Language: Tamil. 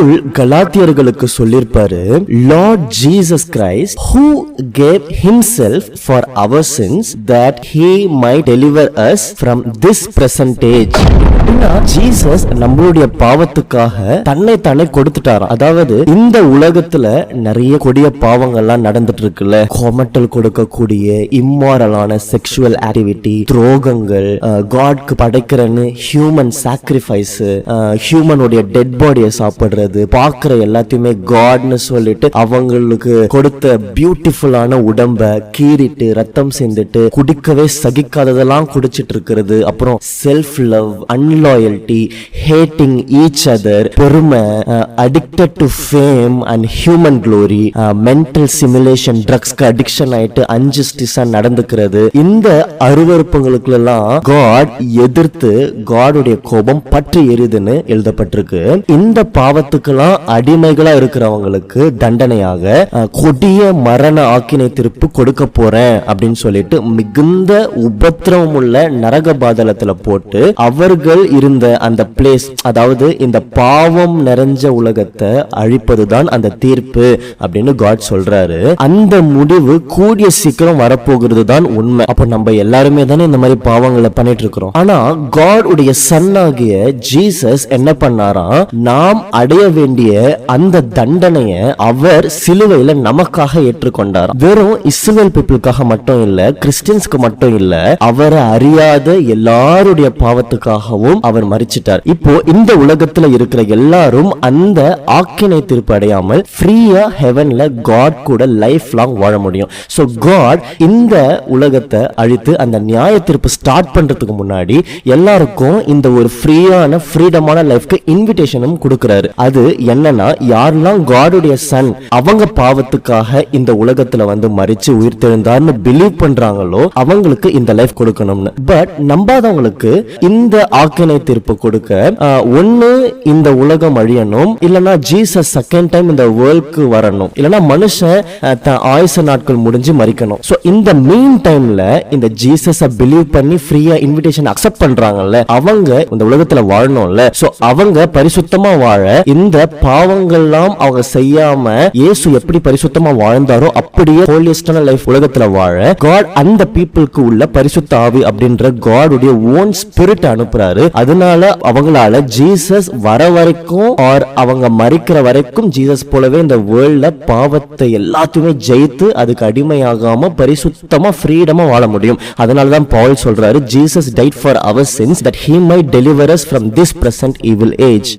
பவுல் கலாத்தியர்களுக்கு சொல்லியிருப்பாரு Lord Jesus Christ who gave self for our sins that he may deliver us from this present age Jesus நம்மளுடைய பாவத்துக்காக தன்னை தானே கொடுத்துட்டாராம். அதாவது இந்த உலகத்துல நிறைய கொடிய பாவங்கள்லாம் நடந்துட்டு இருக்குல்ல கொமட்டல் கொடுக்கக்கூடிய இம்மாரலான செக்ஷுவல் ஆக்டிவிட்டி துரோகங்கள் காட்க்கு படைக்கிறன்னு ஹியூமன் சாக்ரிஃபைஸ் ஹியூமனுடைய டெட் பாடியை சாப்பிடுறது பார்க்குற எல்லாத்தையுமே காட்னு சொல்லிட்டு அவங்களுக்கு கொடுத்த பியூட்டிஃபுல்லான உடம்ப கீறிட்டு ரத்தம் சேர்ந்துட்டு குடிக்கவே சகிக்காததெல்லாம் குடிச்சிட்டு இருக்கிறது அப்புறம் self love unloyalty hating each other பெருமை addicted to fame and human glory mental simulation ட்ரக்ஸ்க்கு addiction ஆயிட்டு அன்ஜஸ்டிஸா நடந்துக்கிறது. இந்த அருவறுப்புகளுக்கு எல்லாம் காட் எதிர்த்து காடுடைய கோபம் பற்றி எரியுதுன்னு எழுதப்பட்டிருக்கு. இந்த பாவத்தை பாவத்துக்கெல்லாம் அடிமைகளா இருக்கிறவங்களுக்கு தண்டனையாக கொடிய மரண ஆக்கினை திருப்பு கொடுக்க போறேன் அப்படின்னு சொல்லிட்டு மிகுந்த உபத்திரவம் உள்ள நரக பாதலத்துல போட்டு அவர்கள் இருந்த அந்த பிளேஸ் அதாவது இந்த பாவம் நிறைஞ்ச உலகத்தை அழிப்பதுதான் அந்த தீர்ப்பு அப்படின்னு காட் சொல்றாரு. அந்த முடிவு கூடிய சீக்கிரம் வரப்போகிறது தான் உண்மை. அப்ப நம்ம எல்லாருமே தானே இந்த மாதிரி பாவங்களை பண்ணிட்டு இருக்கிறோம். ஆனா காட் உடைய சன்னாகிய ஜீசஸ் என்ன பண்ணாராம்? நாம் அடைய வேண்டிய அந்த தண்டனைய அவர் சிலுவையில நமக்காக ஏற்றுக்கொண்டார் வெறும் இஸ்ரேல் பீப்புளுக்காக மட்டும் இல்ல கிறிஸ்டியன்ஸ்க்கு மட்டும் இல்ல அவரை அறியாத எல்லாருடைய பாவத்துக்காகவும் அவர் மறிச்சிட்டார். இப்போ இந்த உலகத்துல இருக்கிற எல்லாரும் அந்த ஆக்கினை திருப்பு அடையாமல் ஃப்ரீயா ஹெவன்ல காட் கூட லைஃப் லாங் வாழ முடியும். ஸோ காட் இந்த உலகத்தை அழித்து அந்த நியாய தீர்ப்பு ஸ்டார்ட் பண்றதுக்கு முன்னாடி எல்லாருக்கும் இந்த ஒரு ஃப்ரீயான ஃப்ரீடமான லைஃப்க்கு இன்விடேஷனும் கொடுக்கிறாரு. அது என்னன்னா யாரெல்லாம் காடுடைய சன் அவங்க பாவத்துக்காக இந்த உலகத்துல வந்து மறிச்சு உயிர் தெழுந்தார்னு பிலீவ் பண்றாங்களோ அவங்களுக்கு இந்த லைஃப் கொடுக்கணும்னு. பட் நம்பாதவங்களுக்கு இந்த ஆக்கினை தீர்ப்பு கொடுக்க ஒன்னு ஒண்ணு இந்த உலகம் அழியணும் இல்லனா ஜீசஸ் செகண்ட் டைம் இந்த வேர்ல்டுக்கு வரணும். இல்லனா மனுஷன் தன் ஆயுச நாட்கள் முடிஞ்சு மறிக்கணும். சோ இந்த மீன் டைம்ல இந்த ஜீசஸ பிலீவ் பண்ணி ஃப்ரீயா இன்விடேஷன் அக்செப்ட் பண்றாங்கல்ல அவங்க இந்த உலகத்துல வாழணும்ல. சோ அவங்க பரிசுத்தமா வாழ இந்த பாவங்கள்லாம் அவங்க செய்யாம இயேசு எப்படி பரிசுத்தமா வாழ்ந்தாரோ அப்படியே ஹோலியஸ்டான லைஃப் உலகத்துல வாழ காட் அந்த பீப்புளுக்கு உள்ள பரிசுத்த ஆவி அப்படின்ற காடுடைய ஓன் ஸ்பிரிட் அனுப்புறாரு. அதனால அவங்களால ஜீசஸ் வர வரைக்கும் ஆர் அவங்க மறிக்கிற வரைக்கும் ஜீசஸ் போலவே இந்த வேர்ல்ட்ல பாவத்தை எல்லாத்தையுமே ஜெயித்து அதுக்கு அடிமையாகாம பரிசுத்தமா ஃப்ரீடமா வாழ முடியும். அதனால தான் பால் சொல்றாரு Jesus died for our sins that he might deliver us from this present evil age